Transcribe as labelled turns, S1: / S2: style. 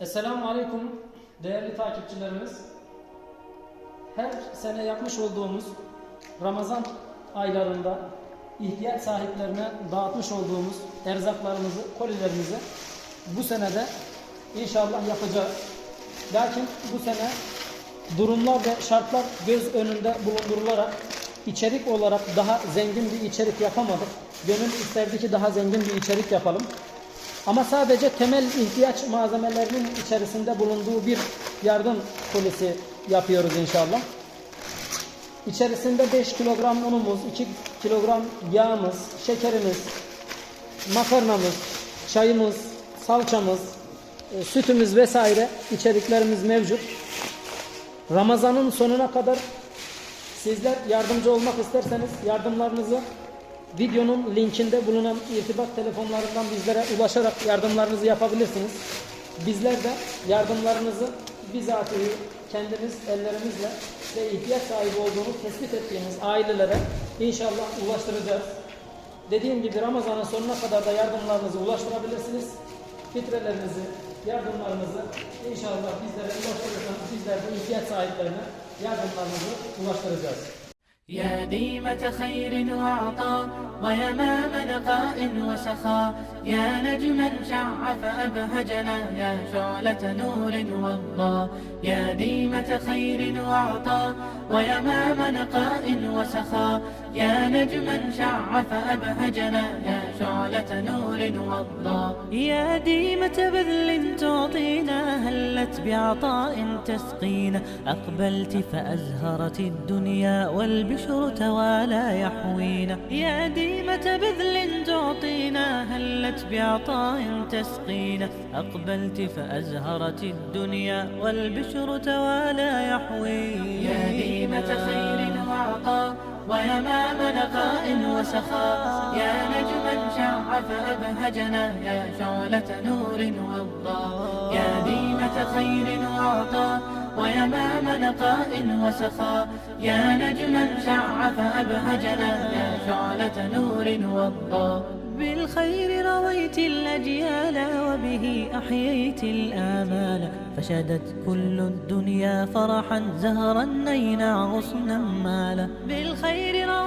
S1: Esselamu Aleyküm değerli takipçilerimiz. Her sene yapmış olduğumuz Ramazan aylarında ihtiyaç sahiplerine dağıtmış olduğumuz erzaklarımızı, kolilerimizi bu senede inşallah yapacağız. Lakin bu sene durumlar ve şartlar göz önünde bulundurularak içerik olarak daha zengin bir içerik yapamadık. Gönül isterdi ki daha zengin bir içerik yapalım. Ama sadece temel ihtiyaç malzemelerinin içerisinde bulunduğu bir yardım kolisi yapıyoruz inşallah. İçerisinde 5 kilogram unumuz, 2 kilogram yağımız, şekerimiz, makarnamız, çayımız, salçamız, e, sütümüz vesaire içeriklerimiz mevcut. Ramazanın sonuna kadar sizler yardımcı olmak isterseniz yardımlarınızı videonun linkinde bulunan irtibat telefonlarından bizlere ulaşarak yardımlarınızı yapabilirsiniz. Bizler de yardımlarınızı bizatihi kendimiz ellerimizle ve ihtiyaç sahibi olduğunu tespit ettiğimiz ailelere inşallah ulaştıracağız. Dediğim gibi Ramazan'ın sonuna kadar da yardımlarınızı ulaştırabilirsiniz. Fitrelerinizi, yardımlarınızı inşallah bizlere ulaştırırsanız bizler de ihtiyaç sahiplerine yardımlarınızı ulaştıracağız.
S2: يا ديمة خير وعطاء ويمام نقاء وسخاء. يا نجما شع فأبهجنا يا شعلة نور وضاء يا ديمة خير وعطاء ويمام نقاء وسخاء. يا نجما شع فأبهجنا يا شعلة نور وضاء يا ديمة بذل تعطينا هلت بعطاء تسقينا. أقبلت فأزهرت الدنيا والبشر توالى يحوينا. يا ديمة بذل تعطينا هلت بعطاء تسقينا. أقبلت فأزهرت الدنيا والبشر توالى يحوينا. يا ديمة خير وعطاء ويمام نقاء وسخاء يا نجما شع فأبهجنا يا شعلة نور وضاء يا ديمة خير وعطاء ويمام نقاء وسخاء يا نجما شع فأبهجنا يا شعلة نور وضاء بالخير رويت الأجيال وبه أحييت الآمال. فشدت كل الدنيا فرحا زهرا نينا غصنا مالا. بالخير رويت